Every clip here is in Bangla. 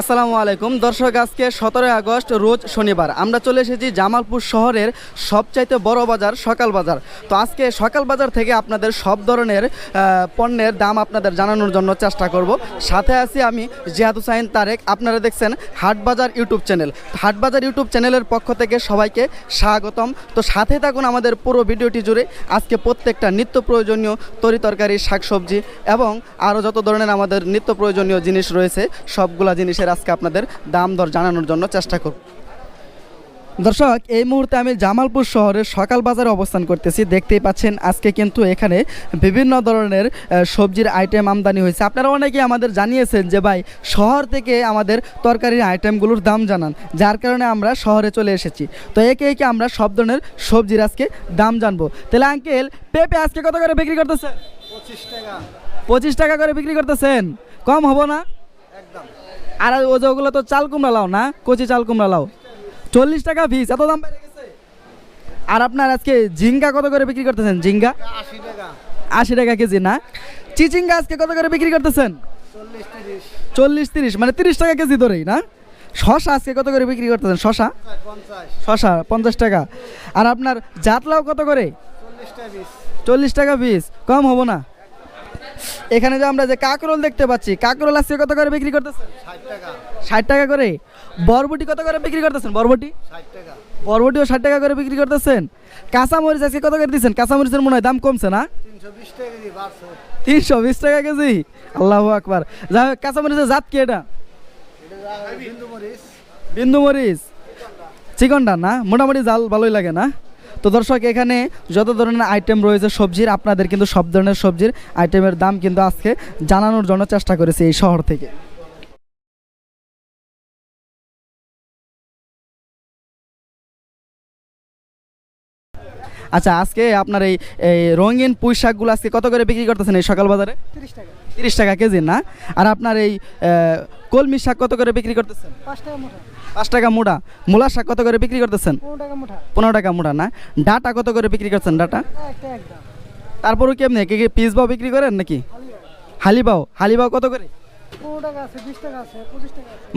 আসসালামু আলাইকুম। দর্শক, আজকে সতেরোই আগস্ট, রোজ শনিবার। আমরা চলে এসেছি জামালপুর শহরের সবচাইতে বড় বাজার, সকাল বাজার। তো আজকে সকাল বাজার থেকে আপনাদের সব ধরনের পণ্যের দাম আপনাদের জানানোর জন্য চেষ্টা করব। সাথে আছি আমি জিয়াদ হুসাইন তারেক। আপনারা দেখছেন হাট বাজার ইউটিউব চ্যানেল। হাট বাজার ইউটিউব চ্যানেলের পক্ষ থেকে সবাইকে স্বাগতম। তো সাথে থাকুন আমাদের পুরো ভিডিওটি জুড়ে। আজকে প্রত্যেকটা নিত্য প্রয়োজনীয় তরি তরকারি, শাকসবজি এবং আরও যত ধরনের আমাদের নিত্য প্রয়োজনীয় জিনিস রয়েছে, সবগুলা জিনিসের আজকে আপনাদের দাম দর জানানোর জন্য চেষ্টা করব। দর্শক এই মুহূর্তে আমি জামালপুর শহরের সকাল বাজারে অবস্থান করতেছি। দেখতেই পাচ্ছেন আজকে কিন্তু এখানে বিভিন্ন ধরনের সবজির আইটেম আমদানি হয়েছে। আপনারা অনেকেই আমাদের জানিয়েছেন যে ভাই শহর থেকে আমাদের তরকারির আইটেমগুলোর দাম জানান। যার কারণে আমরা শহরে চলে এসেছি। তো একে একে আমরা সব ধরনের সবজির আজকে দাম জানব। তাহলে আঙ্কেল পেঁপে আজকে কত করে বিক্রি করতেছেন? পঁচিশ টাকা। পঁচিশ টাকা করে বিক্রি করতেছেন? কম হব না? একদম। আর ও যে ওগুলো তো চাল কুমড়া লাও না? কচি চাল কুমড়া লাও। চল্লিশ টাকা পিস এত দাম বেড়ে গেছে। আর আপনার আজকে ঝিঙ্গা কত করে বিক্রি করতেছেন? ঝিঙ্গা? আশি টাকা। আশি টাকা কেজি না? চিচিঙ্গা আজকে কত করে বিক্রি করতেছেন? চল্লিশ তিরিশ। মানে তিরিশ টাকা কেজি ধরেই না? শশা আজকে কত করে বিক্রি করতেছেন? শশা? শশা পঞ্চাশ টাকা। আর আপনার জাতলাও কত করে? চল্লিশ টাকা বিশ চল্লিশ টাকা পিস কম হব না? এখানে যে আমরা যে কাকরোল দেখতে পাচ্ছি কাকরোল আজকে কত করে বিক্রি করতেছেন? ষাট টাকা। করে? বরবটি কত করে বিক্রি করতেছেন? বরবটি? বরবটিও ষাট টাকা করে বিক্রি করতেছেন। কাঁচামরিচ আজকে কত করে দিচ্ছেন? কাঁচামরিচের মনে হয় দাম কমছে না? তিনশো বিশ টাকা কেজি আল্লাহ আকবার। যাই হোক কাঁচামরিচের জাত কি এটা? এটা বিন্দু মরিচ। বিন্দু মরিচ। চিকনটা না? মোটামুটি জাল ভালোই লাগে না? তো দর্শক, এখানে যত ধরনের আইটেম রয়েছে, সবজির, আপনাদের কিন্তু সব ধরনের সবজির আইটেমের দাম কিন্তু আজকে জানানোর জন্য চেষ্টা করেছে এই শহর থেকে। আচ্ছা আজকে আপনার এই এই রঙিন পুঁই শাকগুলো আজকে কত করে বিক্রি করতেছেন এই সকাল বাজারে? তিরিশ টাকা। তিরিশ টাকা কেজি না? আর আপনার এই কলমি শাক কত করে বিক্রি করতেছেন? পাঁচ টাকা মুঠা পাঁচ টাকা মুড়া মূলা শাক কত করে বিক্রি করতেছেন? পনেরো টাকা মুড়া না? ডাটা কত করে বিক্রি করছেন ডাটা? তারপরে কেমনি? কি কি পিস বাও বিক্রি করেন নাকি? হালিবাও হালিবাও কত করে?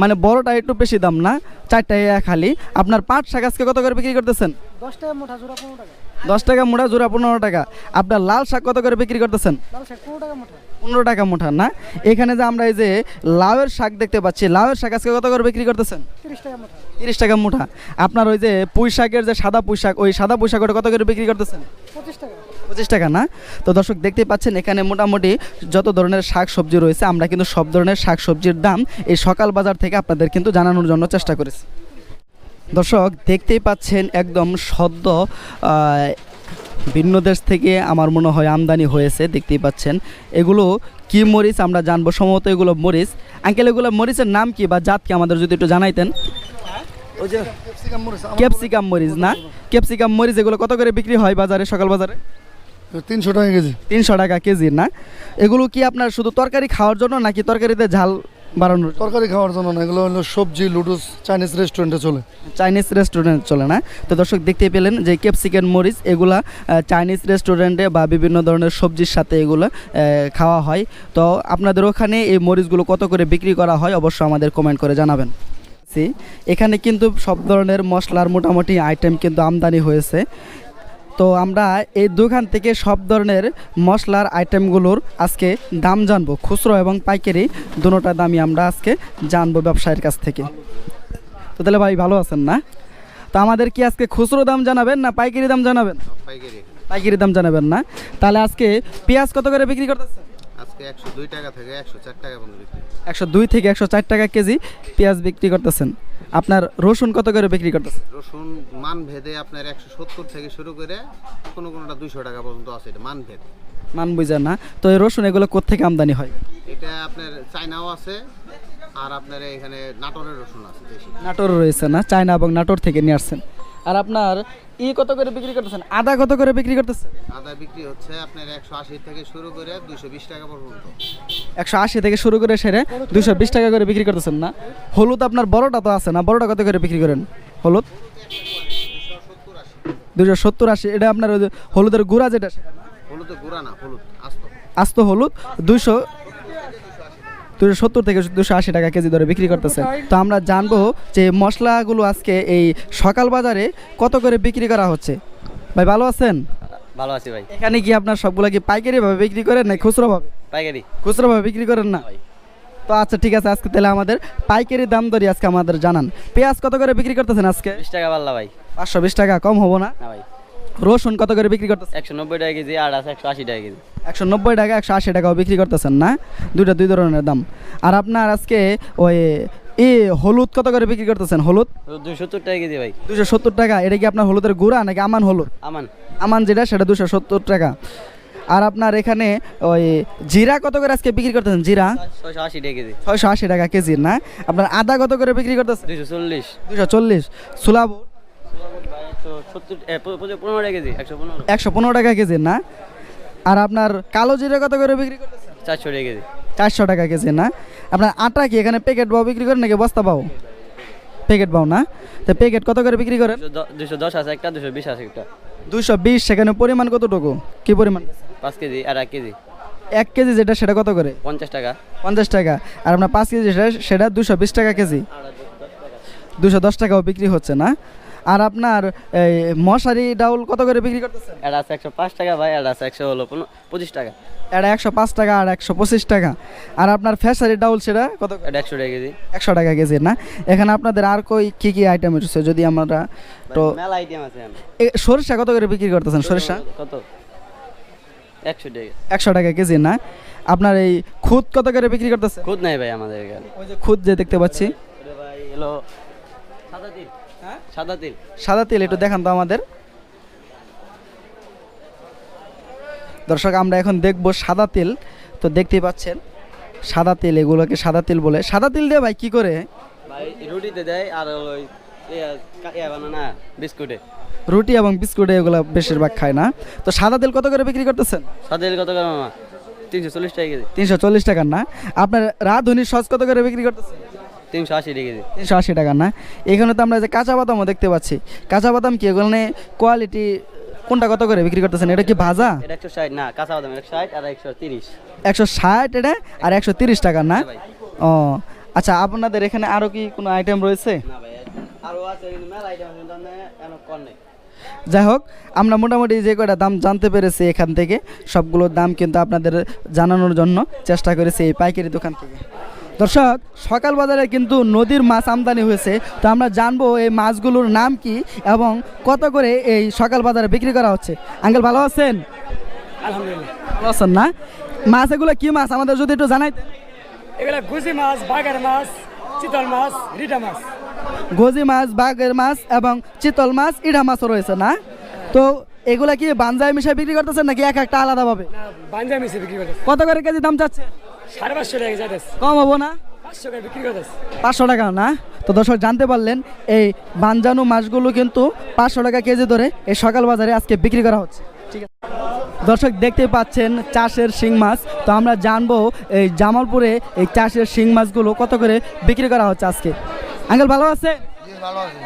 মানে বড়টা একটু বেশি দাম না? চারটায় এক হালি। আপনার পাট শাক আজকে কত করে বিক্রি করতেছেন? দশ টাকা মুঠা জোড়া পনেরো টাকা। দশ টাকা মুড়া জোড়া পনেরো টাকা। আপনার লাল শাক কত করে বিক্রি করতেছেন? পনেরো টাকা মুঠা মুঠা না? এখানে যে আমরা এই যে লাউয়ের শাক দেখতে পাচ্ছি লাউয়ের শাক আজকে কত করে বিক্রি করতেছেন? তিরিশ টাকা মুঠা মুঠা আপনার ওই যে পুঁই শাকের যে সাদা পুঁই শাক ওই সাদা পুঁই শাক ওটা কত করে বিক্রি করতেছেন? পঁচিশ টাকা। পঁচিশ টাকা না? তো দর্শক দেখতেই পাচ্ছেন এখানে মোটামুটি যত ধরনের শাক সবজি রয়েছে আমরা কিন্তু সব ধরনের শাক সবজির দাম এই সকাল বাজার থেকে আপনাদের কিন্তু জানানোর জন্য চেষ্টা করেছি। দর্শক দেখতেই পাচ্ছেন একদম সদ্য ভিন্ন দেশ থেকে আমার মনে হয় আমদানি হয়েছে দেখতেই পাচ্ছেন। এগুলো কি মরিচ আমরা জানব সম্ভবত এগুলো মরিচ। আঙ্কেল এগুলো মরিচের নাম কি বা জাত কি আমাদের যদি একটু জানাইতেন? ওই যে ক্যাপসিকাম মরিচ ক্যাপসিকাম মরিচ না? ক্যাপসিকাম মরিচ এগুলো কত করে বিক্রি হয় বাজারে সকাল বাজারে? তিনশো টাকা কেজি। তিনশো টাকা কেজি না? এগুলো কি আপনার শুধু তরকারি খাওয়ার জন্য নাকি তরকারিতে ঝাল বাড়ানোর? তরকারি খাওয়ার জন্য না এগুলো হলো সবজি লুডুস চাইনিজ রেস্টুরেন্টে চলে। চাইনিজ রেস্টুরেন্ট চলে না? তো দর্শক দেখতে পেলেন যে ক্যাপসিকান মরিচ এগুলা চাইনিজ রেস্টুরেন্টে বা বিভিন্ন ধরনের সবজির সাথে এগুলো খাওয়া হয়। তো আপনাদের ওখানে এই মরিচগুলো কত করে বিক্রি করা হয় অবশ্যই আমাদের কমেন্ট করে জানাবেন। এখানে কিন্তু সব ধরনের মশলার মোটামুটি আইটেম কিন্তু আমদানি হয়েছে। তো আমরা এই দোকান থেকে সব ধরনের মশলার আইটেমগুলোর আজকে দাম জানব। খুচরো এবং পাইকারি দুটোটা দামই আমরা আজকে জানব ব্যবসায়ীর কাছ থেকে। তো তাহলে ভাই ভালো আছেন না? তো আমাদের কি আজকে খুচরো দাম জানাবেন না পাইকারি দাম জানাবেন? পাইকারি। পাইকারি দাম জানাবেন না। তাহলে আজকে পেঁয়াজ কত করে বিক্রি করতেছেন? আজকে একশো দুই টাকা থেকে একশো চার টাকা পর্যন্ত বিক্রি। একশো দুই থেকে একশো চার টাকা কেজি পেঁয়াজ বিক্রি করতেছেন। আপনার রসুন কত করে বিক্রি করতেছে? রসুন মান ভেদে আপনার একশো সত্তর থেকে শুরু করে কোনো কোনোটা দুইশো টাকা পর্যন্ত আছে এটা মান ভেদ মান বুঝা না। তো এই রসুন এগুলো কোথেকে আমদানি হয়? এটা আপনার চায়নাও আছে আর আপনার এখানে নাটোরের রসুন আছে নাটোর রয়েছে না চায়না এবং নাটোর থেকে নিয়ে আসছেন। আর আপনার ই কত করে বিক্রি করতেছেন? আদা কত করে বিক্রি করতেছেন? আদা বিক্রি হচ্ছে আপনার একশো আশি থেকে শুরু করে দুইশো বিশ টাকা পর্যন্ত। একশো আশি থেকে শুরু করে সেরে দুশো বিশ টাকা করে বিক্রি করতেছেন না? হলুদ আপনার বড়টা তো আছে না? বড়টা কত করে বিক্রি করেন? হলুদ? দুশো সত্তর আশি। এটা আপনার হলুদের গুঁড়া যেটা সেটা না? হলুদে গুঁড়া না হলুদ আস্ত। আস্ত হলুদ দুইশো দুশো সত্তর থেকে দুশো আশি টাকা কেজি ধরে বিক্রি করতেছে। তো আমরা জানব যে মশলাগুলো আজকে এই সকাল বাজারে কত করে বিক্রি করা হচ্ছে। ভাই ভালো আছেন? ভালো আছি ভাই। এখানে কি আপনার সবগুলো কি পাইকারি ভাবে বিক্রি করেন না খুচরো ভাবে? পাইকারি। খুচরো ভাবে বিক্রি করেন না? তো আচ্ছা ঠিক আছে আজকে তাহলে আমাদের পাইকারি দাম দরি আজকে আমাদের জানান। পেঁয়াজ কত করে বিক্রি করতেছেন আজকে? বিশ টাকা পাল্লা ভাই। পাঁচশো বিশ টাকা কম হব না ভাই। রসুন কত করে বিক্রি করতেছেন? একশো নব্বই টাকা কেজি আর আছে একশো আশি টাকা কেজি। একশো নব্বই টাকা একশো আশি টাকাও বিক্রি করতেছেন না? দুইটা দুই ধরনের দাম। আর আপনার আজকে ওই এ হলুদ কত করে বিক্রি করতেছেন? হলুদ? দুই সত্তর টাকা কেজি ভাই। দুশো সত্তর টাকা। এটা কি আপনার হলুদের গুঁড়া নাকি আমান হলুদ? আমান। আমান যেটা সেটা দুশো সত্তর টাকা। আর আপনার এখানে ওই জিরা কত করে আজকে বিক্রি করতেছেন? জিরা? ছয়শো আশি টাকা কেজি। ছয়শো আশি টাকা কেজি না? আপনার আদা কত করে বিক্রি করতেছেন? দুইশো চল্লিশ। দুশো চল্লিশ। সুলাব ভাই একশো পনেরো টাকা কেজি না? আর আপনার কালো জিরা কত করে বিক্রি করতেছেন? চারশো টাকা কেজি। চারশো টাকা কেজি না? আপনার আটা কি এখানে প্যাকেট পাও বিক্রি করেন নাকি বস্তা পাও প্যাকেট পাও না? তো প্যাকেট কত করে বিক্রি করেন? দুশো দশ আছে একটা দুশো বিশ আছে একটা। দুশো বিশ সেখানে পরিমাণ কতটুকু? কি পরিমাণ? পাঁচ কেজি আর এক কেজি। এক কেজি যেটা সেটা কত করে? পঞ্চাশ টাকা। পঞ্চাশ টাকা। আর আপনার পাঁচ কেজি সেটা সেটা দুশো বিশ টাকা কেজি। দুশো দশ টাকাও বিক্রি হচ্ছে না? আর আপনার এই মশারি ডাউল কত করে বিক্রি করতেছেন? এটা আছে একশো পাঁচ টাকা ভাই আর আছে একশো হলো পঁচিশ টাকা। এটা একশো পাঁচ টাকা আর একশো পঁচিশ টাকা। আর আপনার ফ্যাশারি ডাউল সেটা কত করে? এটা একশো টাকা কেজি। একশো টাকা কেজি না? এখানে আপনাদের আর কই কি কি আইটেম রয়েছে যদি আমরা তো মেলা আইটেম আছে। সরিষা কত করে বিক্রি করতেছেন সরিষা কত? একশো টাকা। একশো টাকা কেজি না? আপনার এই খুদ কত করে বিক্রি করতেছে খুদ নাই ভাই আমাদের এখানে। ওই যে খুদ যে দেখতে পাচ্ছি। ভাই এলো সাদা তিল সাদা তিল। সাদা তেল একটু দেখান তো আমাদের। দর্শক আমরা এখন দেখব সাদা তেল। তো দেখতেই পাচ্ছেন সাদা তেল এগুলোকে সাদা তেল বলে। সাদা তেল দিয়ে ভাই কি করে? ভাই রুটিতে দেয় আর ওই না বিস্কুটে। রুটি এবং বিস্কুটে এগুলো বেশিরভাগ খায় না। তো সাদা তেল কত করে বিক্রি করতেছেন? সাদা তিল কত করে মামা? তিনশো চল্লিশ টাকা কেজি। তিনশো চল্লিশ টাকার না। আপনার রাধুনি সস কত করে বিক্রি করতেছেন? তিনশো আশি টাকা কেজি তিনশো আশি টাকা না? এখানে তো আমরা যে কাঁচা বাদামও দেখতে পাচ্ছি। কাঁচা বাদাম কি এগুলো কোয়ালিটি কোনটা কত করে বিক্রি করতেছেন? এটা কি ভাজা? একশো ষাট না কাঁচা বাদাম একশো ষাট আর একশো তিরিশ। একশো ষাট এটা? আর একশো তিরিশ টাকা না? ও আচ্ছা আপনাদের এখানে আরও কি কোনো আইটেম রয়েছে? যাই হোক আমরা মোটামুটি যে কয়টা দাম জানতে পেরেছি এখান থেকে সবগুলোর দাম কিন্তু আপনাদের জানানোর জন্য চেষ্টা করেছি এই পাইকারি দোকান থেকে। দর্শক সকাল বাজারে কিন্তু নদীর মাছ আমদানি হয়েছে। তো আমরা জানব এই মাছগুলোর নাম কি এবং কত করে এই সকাল বাজারে বিক্রি করা হচ্ছে। আঙ্কেল ভালো আছেন? আলহামদুলিল্লাহ। ভালো আছেন না? মাছ এগুলো কি মাছ? আমাদের যদি একটু জানাই। এগুলা গুজি মাছ বাগার মাছ চিতল মাছ রিটা মাছ। গজি মাছ বাঘের মাছ এবং চিতল মাছ ইডা মাছও রয়েছে না? তো এগুলা কি বাঞ্জায় মিশাই বিক্রি করতেছেন নাকি এক একটা আলাদাভাবে? মিশে বিক্রি করতেছে। কত করে কেজি দাম চাচ্ছে? সাড়ে পাঁচশো টাকা যাইতেছে। কম হব না? পাঁচশো টাকা বিক্রি করতেছে। পাঁচশো টাকা না? তো দর্শক জানতে পারলেন এই বাঞ্জানু মাছগুলো কিন্তু পাঁচশো টাকা কেজি ধরে এই সকাল বাজারে আজকে বিক্রি করা হচ্ছে। ঠিক আছে? দর্শক দেখতে পাচ্ছেন চাষের শিং মাছ। তো আমরা জানব এই জামালপুরে এই চাষের শিং মাছগুলো কত করে বিক্রি করা হচ্ছে আজকে? আঙ্কেল ভালো আছে ভালো আছে।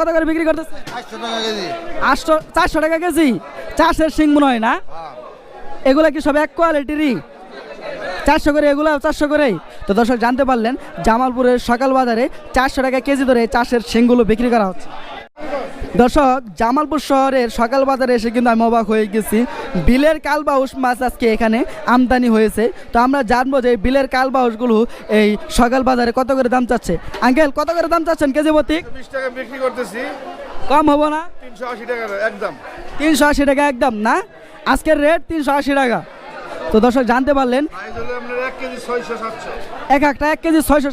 কত করে বিক্রি করতেছে? আটশো টাকা কেজি। চারশো টাকা কেজি? চাষের শিং মনে হয় না? এগুলা কি সব এক কোয়ালিটিরই? চারশো করে এগুলো চারশো করেই। তো দর্শক জানতে পারলেন জামালপুরের সকাল বাজারে চারশো টাকা কেজি ধরে চাষের শিংগুলো বিক্রি করা হচ্ছে। দর্শক জামালপুর শহরের সকাল বাজারে এসে কিন্তু আমি অবাক হয়ে গেছি। বিলের কালবাউস মাছ আজকে এখানে আমদানি হয়েছে। তো আমরা জানব যে বিলের কালবাউসগুলো এই সকাল বাজারে কত করে দাম চাচ্ছে। আঙ্কেল কত করে দাম চাচ্ছেন কেজি প্রতি? বিশ টাকা বিক্রি করতেছি। কম হব না? তিনশো আশি টাকা একদম। তিনশো আশি টাকা একদম না? আজকের রেট তিনশো আশি টাকা। তো দর্শক জানতে পারলেন। এক একটা এক কেজি ছয়শো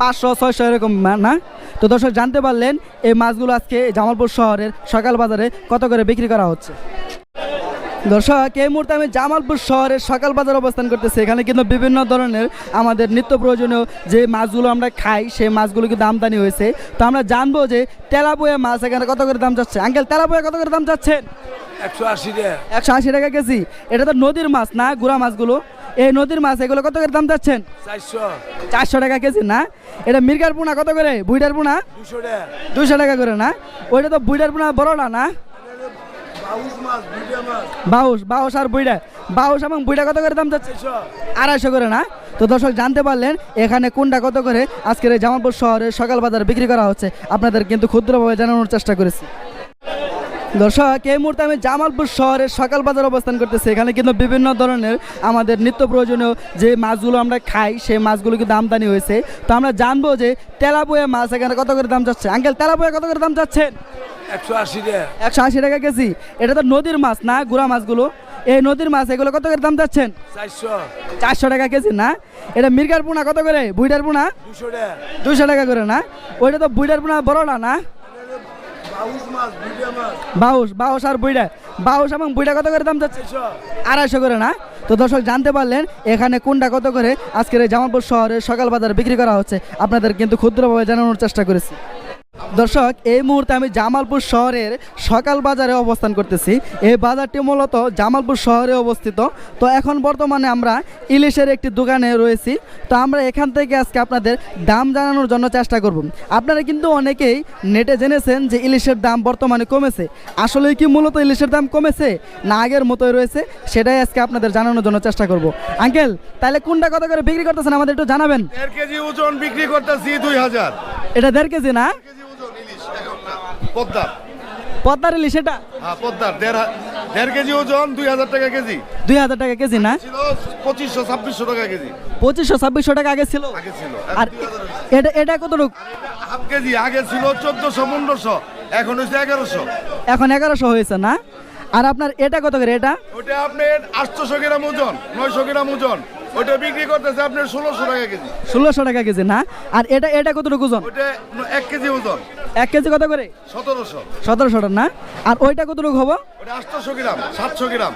পাঁচশো ছয়শো এরকম। না? তো দর্শক জানতে পারলেন এই মাছগুলো আজকে জামালপুর শহরের সকাল বাজারে কত করে বিক্রি করা হচ্ছে? দর্শক এই মুহূর্তে আমি জামালপুর শহরের সকাল বাজার অবস্থান করতেছি। এখানে কিন্তু বিভিন্ন ধরনের আমাদের নিত্য প্রয়োজনীয় যে মাছগুলো আমরা খাই সেই মাছগুলো কিন্তু আমদানি হয়েছে। তো আমরা জানব যে তেলাপোয়া মাছ এখানে কত করে দাম যাচ্ছে? আঙ্কেল তেলাপোয়া কত করে দাম যাচ্ছেন একশো আশি টাকা। একশো আশি টাকা কেজি। এটা তো নদীর মাছ না গুড়া মাছগুলো? এই নদীর মাছ এগুলো কত করে দাম যাচ্ছেন? চারশো। চারশো টাকা কেজি না? এটা মির্গার পোনা কত করে? বুইডার পোনা? দুশো টাকা। দুশো টাকা করে না? ওইটা তো বুইডার পোনা বড় না না বাউশ মাছ দুইটা মাছ বাউস বাউস আর বুইডা। বাউস এবং বুইটা কত করে দাম যাচ্ছে? আড়াইশো করে না? তো দর্শক জানতে পারলেন এখানে কোনটা কত করে? আজকের এই জামালপুর শহরে সকাল বাজারে বিক্রি করা হচ্ছে। আপনাদের কিন্তু ক্ষুদ্রভাবে জানানোর চেষ্টা করেছি। দর্শক এই মুহূর্তে আমি জামালপুর শহরের সকাল বাজার অবস্থান করতেছি। এখানে কিন্তু বিভিন্ন ধরনের আমাদের নিত্য প্রয়োজনীয় যে মাছগুলো আমরা খাই সেই মাছগুলো কিন্তু আমদানি হয়েছে। তো আমরা জানব যে তেলাপুয়া মাছ এখানে কত করে দাম যাচ্ছে? আঙ্কেল তেলাপুয়া কত করে দাম যাচ্ছেন একশো আশি টাকা একশো আশি টাকা কেজি। এটা তো নদীর মাছ না গুড়া মাছগুলো? এই নদীর মাছ এগুলো কত করে দাম যাচ্ছেন? চারশো। চারশো টাকা কেজি না? এটা মির্গার পোনা কত করে? পোনা? দুশো টাকা দুশো টাকা করে না? ওইটা তো পোনা বড়টা না? বাউস বাউস আর বুইডা বাউস এবং বুইডা কত করে দাম যাচ্ছে? আড়াইশো করে না? তো দর্শক জানতে পারলেন এখানে কোনটা কত করে? আজকের এই জামালপুর শহরে সকাল বাজারে বিক্রি করা হচ্ছে। আপনাদের কিন্তু ক্ষুদ্রভাবে জানানোর চেষ্টা করেছি। দর্শক এই মুহূর্তে আমি জামালপুর শহরের সকাল বাজারে অবস্থান করতেছি। এই বাজারটি মূলত জামালপুর শহরে অবস্থিত। তো এখন বর্তমানে আমরা ইলিশের একটি দোকানে রয়েছি। তো আমরা এখান থেকে আজকে আপনাদের দাম জানানোর জন্য চেষ্টা করব। আপনারা কিন্তু অনেকেই নেটে জেনেছেন যে ইলিশের দাম বর্তমানে কমেছে। আসলে কি মূলত ইলিশের দাম কমেছে না আগের মতোই রয়েছে সেটাই আজকে আপনাদের জানানোর জন্য চেষ্টা করব। আঙ্কেল তাহলে কোনটা কত করে বিক্রি করতেছেন আমাদের একটু জানাবেন। দেড় কেজি ওজন বিক্রি করতেছি দুই হাজার। এটা দেড় কেজি না? পদ্মার পদ্মার ইলিশ এটা? হ্যাঁ পদ্মার। দেড় দেড় কেজি ওজন দুই হাজার টাকা কেজি। দুই হাজার টাকা কেজি না? ছিল পঁচিশশো ছাব্বিশশো টাকা কেজি। পঁচিশশো ছাব্বিশশো টাকা আগে ছিল? আগে ছিল। আর এটা এটা কত কতটুকু হাফ কেজি আগে ছিল চোদ্দশো পনেরোশো। এখন হচ্ছে এগারোশো। এখন এগারোশো হয়েছে না? আর আপনার এটা কত করে এটা? ওটা আপনার আটশোশো গ্রাম ওজন নয়শো গ্রাম ওজন। ওটা বিক্রি করতেছে আপনার ষোলোশো টাকা কেজি। ষোলোশো টাকা কেজি না? আর এটা এটা কতটুকু ওজন? ওটা এক কেজি ওজন। এক কেজি কত করে? সতেরোশো। সতেরোশো টাকা না? আর ওইটা কতটুকু হব? ওটা আটশোশো গ্রাম সাতশো গ্রাম।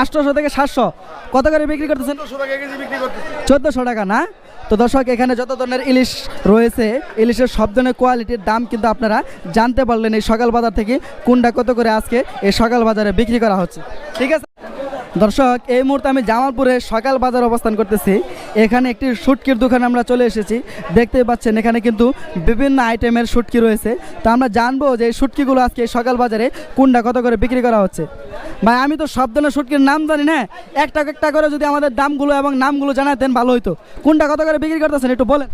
আটশোশো থেকে সাতশো। কত করে বিক্রি করতেছেন? টাকা কেজি বিক্রি করতেছে। চোদ্দোশো টাকা না? তো দর্শক এখানে যত ধরনের ইলিশ রয়েছে ইলিশের সব ধরনের কোয়ালিটির দাম কিন্তু আপনারা জানতে পারলেন এই সকাল বাজার থেকে কোনটা কত করে আজকে এই সকাল বাজারে বিক্রি করা হচ্ছে। ঠিক আছে? দর্শক এই মুহূর্তে আমি জামালপুরে সকাল বাজার অবস্থান করতেছি। এখানে একটি শুটকির দোকানে আমরা চলে এসেছি। দেখতেই পাচ্ছেন এখানে কিন্তু বিভিন্ন আইটেমের শুটকি রয়েছে। তো আমরা জানব যে এই শুটকিগুলো আজকে সকাল বাজারে কোনটা কত করে বিক্রি করা হচ্ছে। ভাই আমি তো সব ধরনের শুটকির নাম জানি না একটা একটা করে যদি আমাদের দামগুলো এবং নামগুলো জানাতেন ভালো হইতো। কোনটা কত করে বিক্রি করতেছেন একটু বলেন।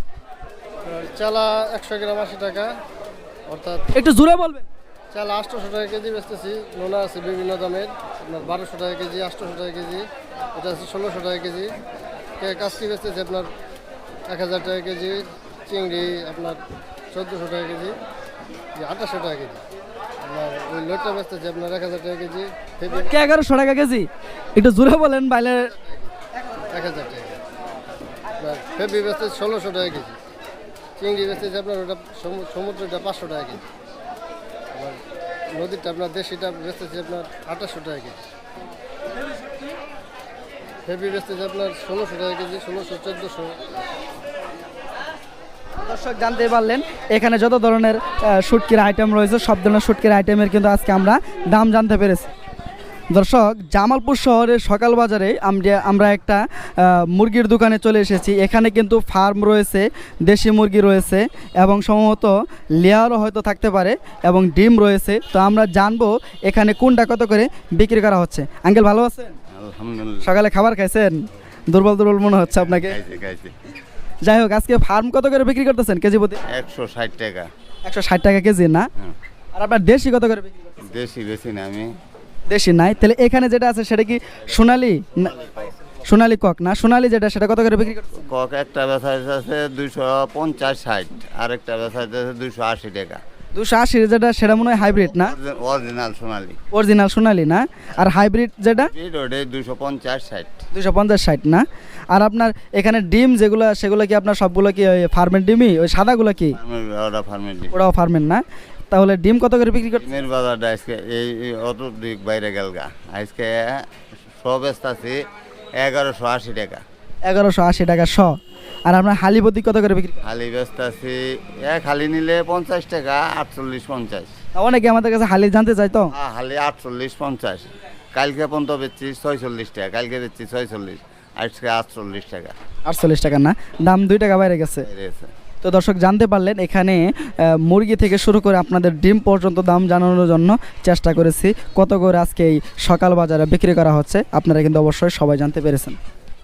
চালা একশো গ্রাম আশি টাকা অর্থাৎ একটু জুড়ে বলবেন। চালা আটশোশো টাকা কেজি বেচতেছি। নোনা আছে বিভিন্ন দামের। আপনার বারোশো টাকা কেজি আটশোশো টাকা কেজি। এটা আছে ষোলোশো টাকা কেজি। কে কাজকি বেচতেছে আপনার এক হাজার টাকা কেজি। চিংড়ি আপনার চোদ্দোশো টাকা কেজি। আঠাশশো টাকা কেজি। আপনার ওই লোটটা বেচতেছে আপনার এক হাজার টাকা কেজি। এগারোশো টাকা কেজি? একটু জোরে বলেন বাইলে। এক হাজার টাকা আপনার ফেব্রি বেচতেছে ষোলোশো টাকা কেজি। চিংড়ি বেচতেছে আপনার ওটা সমু- সমুদ্রটা পাঁচশো টাকা কেজি। আবার নদীটা, আপনার দেশিটা বেচতেছে আপনার আঠাশশো টাকা কেজি। ফেব্রি বেচতেছে আপনার ষোলোশো টাকা কেজি, ষোলোশো, চোদ্দোশো। দর্শক, জানতে পারলেন, এখানে যত ধরনের শুটকির আইটেম রয়েছে, সব ধরনের শুটকির আইটেমের কিন্তু আজকে আমরা দাম জানতে পেরেছি। দর্শক জামালপুর শহরের সকাল বাজারে আমরা একটা মুরগির দোকানে চলে এসেছি। এখানে কিন্তু ফার্ম রয়েছে দেশি মুরগি রয়েছে এবং সম্ভবত লেয়ারও হয়তো থাকতে পারে এবং ডিম রয়েছে। তো আমরা জানব এখানে কোনটা কত করে বিক্রি করা হচ্ছে। আঙ্কেল ভালো আছেন? সকালে খাবার খাইছেন? দুর্বল দুর্বল মনে হচ্ছে আপনাকে। যাই হোক আজকে ফার্ম কত করে বিক্রি করতেছেন কেজি প্রতি? একশো ষাট টাকা। একশো ষাট টাকা কেজি না? আর আপনার দেশি কত করে? দেশি বেশি না আমি। দেশি নাই। তাহলে এখানে যেটা আছে সেটা কি সোনালি? সোনালি কক না? সোনালি যেটা সেটা কত করে বিক্রি কক একটা বেচা আছে দুইশো পঞ্চাশ ষাট আর একটা বেচা আছে দুইশো আশি টাকা। দুশো আশি যেটা সেটা মনে হয় হাইব্রিড না? অরিজিনাল সোনালি। অরিজিনাল সোনালি না? আর হাইব্রিড যেটা? দুইশো পঞ্চাশ ষাট। দুশো পঞ্চাশ ষাট না? আর আপনার এখানে ডিম যেগুলো সেগুলো কি আপনার সবগুলো কি ফার্মের ডিমই? ওই সাদাগুলো কি? ওটা ফার্মের ডিম। ওরাও ফার্মের না? তাহলে ডিম কত করে বিক্রি করতে ডিমের বাজারটা আজকে এই অত দিক বাইরে গেল গা। আজকে সব আছে এগারোশো আশি টাকা। এগারোশো আশি টাকা শ। আর আপনার হালিপতি কত করে বিক্রি? হালি ব্যস্ত আছে এক হালি নিলে পঞ্চাশ টাকা আটচল্লিশ পঞ্চাশ। অনেকে আমাদের কাছে হালি জানতে চাই তো। হালি আটচল্লিশ পঞ্চাশ। কালকে পর্যন্ত বেচছি ছয়চল্লিশ টাকা কালকে বেচছি ছয়চল্লিশ আজকে আটচল্লিশ টাকা। আটচল্লিশ টাকা না দাম দুই টাকা বাইরে গেছে। তো দর্শক, জানতে পারলেন, এখানে মুরগি থেকে শুরু করে আপনাদের ডিম পর্যন্ত দাম জানানোর জন্য চেষ্টা করেছি। কত করে আজকে এই সকাল বাজারে বিক্রি করা হচ্ছে, আপনারা কিন্তু অবশ্যই সবাই জানতে পেরেছেন।